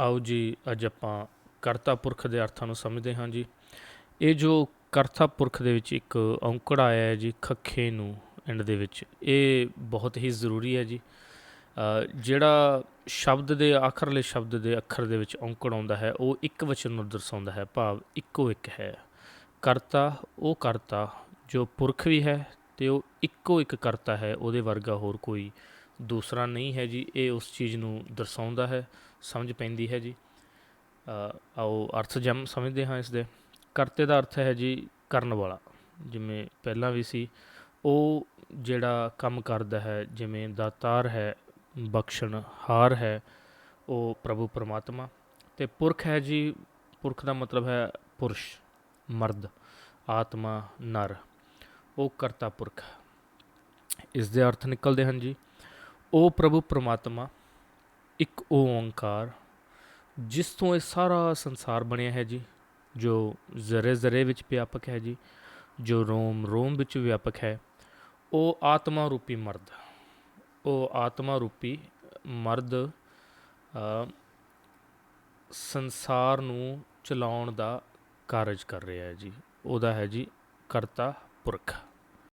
ਆਓ ਜੀ, ਅੱਜ ਆਪਾਂ ਕਰਤਾ ਪੁਰਖ ਦੇ ਅਰਥਾਂ ਨੂੰ ਸਮਝਦੇ ਹਾਂ ਜੀ। ਇਹ ਜੋ ਕਰਤਾ ਪੁਰਖ ਦੇ ਵਿੱਚ ਇੱਕ ਔਂਕੜ ਆਇਆ ਹੈ ਜੀ, ਖੱਖੇ ਨੂੰ ਐਂਡ ਦੇ ਵਿੱਚ, ਇਹ ਬਹੁਤ ਹੀ ਜ਼ਰੂਰੀ ਹੈ ਜੀ। ਜਿਹੜਾ ਸ਼ਬਦ ਦੇ, ਆਖਰਲੇ ਸ਼ਬਦ ਦੇ ਅੱਖਰ ਦੇ ਵਿੱਚ ਔਂਕੜ ਆਉਂਦਾ ਹੈ, ਉਹ ਇੱਕ ਵਚਨ ਨੂੰ ਦਰਸਾਉਂਦਾ ਹੈ, ਭਾਵ ਇੱਕੋ ਇੱਕ ਹੈ। ਕਰਤਾ, ਉਹ ਕਰਤਾ, ਜੋ ਪੁਰਖ ਵੀ ਹੈ ਤੇ ਉਹ ਇੱਕੋ ਇੱਕ ਕਰਤਾ ਹੈ, ਉਹਦੇ ਵਰਗਾ ਹੋਰ ਕੋਈ ਦੂਸਰਾ ਨਹੀਂ ਹੈ ਜੀ, ਇਹ ਉਸ ਚੀਜ਼ ਨੂੰ ਦਰਸਾਉਂਦਾ ਹੈ, ਸਮਝ ਪੈਂਦੀ ਹੈ ਜੀ। ਆਓ ਅਰਥ ਜਮ ਸਮਝਦੇ ਹਾਂ ਇਸ ਦੇ। ਕਰਤੇ ਦਾ ਅਰਥ ਹੈ ਜੀ, ਕਰਨ ਵਾਲਾ। ਜਿਵੇਂ ਪਹਿਲਾਂ ਵੀ ਸੀ, ਉਹ ਜਿਹੜਾ ਕੰਮ ਕਰਦਾ ਹੈ, ਜਿਵੇਂ ਦਾਤਾਰ ਹੈ, ਬਖਸ਼ਣ ਹਾਰ ਹੈ, ਉਹ ਪ੍ਰਭੂ ਪਰਮਾਤਮਾ। ਤੇ ਪੁਰਖ ਹੈ ਜੀ, ਪੁਰਖ ਦਾ ਮਤਲਬ ਹੈ ਪੁਰਸ਼, ਮਰਦ, ਆਤਮਾ, ਨਰ। ਉਹ ਕਰਤਾ ਪੁਰਖ। ਇਸ ਦੇ ਅਰਥ ਨਿਕਲਦੇ ਹਨ ਜੀ ਉਹ ਪ੍ਰਭੂ ਪਰਮਾਤਮਾ, ਇੱਕ ਓੰਕਾਰ, ਜਿਸ ਤੋਂ ਇਹ ਸਾਰਾ ਸੰਸਾਰ ਬਣਿਆ ਹੈ ਜੀ, ਜੋ ਜ਼ਰੇ ਜ਼ਰੇ ਵਿੱਚ ਵਿਆਪਕ ਹੈ ਜੀ, ਜੋ ਰੋਮ ਰੋਮ ਵਿੱਚ ਵਿਆਪਕ ਹੈ, ਉਹ ਆਤਮਾ ਰੂਪੀ ਮਰਦ, ਉਹ ਆਤਮਾ ਰੂਪੀ ਮਰਦ ਸੰਸਾਰ ਨੂੰ ਚਲਾਉਣ ਦਾ ਕਾਰਜ ਕਰ ਰਿਹਾ ਹੈ ਜੀ, ਉਹਦਾ ਹੈ ਜੀ ਕਰਤਾ ਪੁਰਖ।